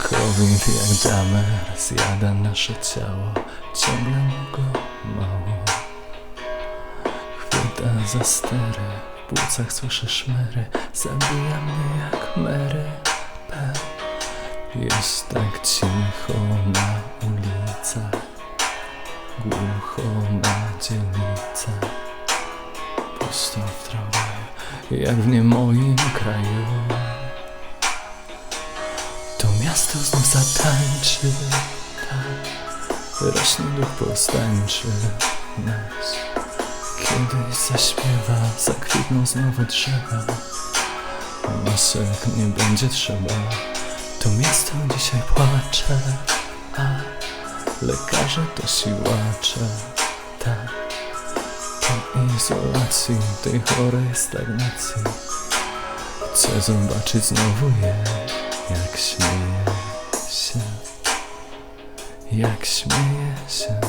Jak damer zjada nasze ciało Ciągle go mało Chwyta za stery W płucach słyszę szmery Zabija mnie jak Mary P. Jest tak cicho na ulicach Głucho na dzielnicach. Pusto w tramwaju Jak w nie moim kraju miasto znów zatańczy Tak. Rośnie duch powstańczy nas. Kiedyś zaśpiewa Zakwitną znowu drzewa. Masek nie będzie trzeba. To miasto dzisiaj płacze A lekarze to siłacze Tak. Po izolacji tej chorej stagnacji Chcę zobaczyć znowu je Jak śmieje się Jak śmieje się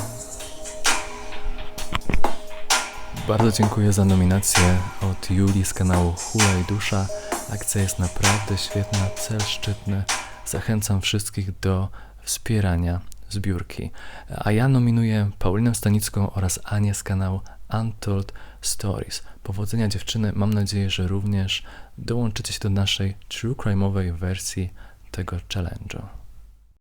Bardzo dziękuję za nominację od Julii z kanału Hula i Dusza. Akcja jest naprawdę świetna, cel szczytny. Zachęcam wszystkich do wspierania zbiórki. A ja nominuję Paulinę Stanicką oraz Anię z kanału Untold Stories. Powodzenia dziewczyny, mam nadzieję, że również dołączycie się do naszej true crime'owej wersji tego challenge'u.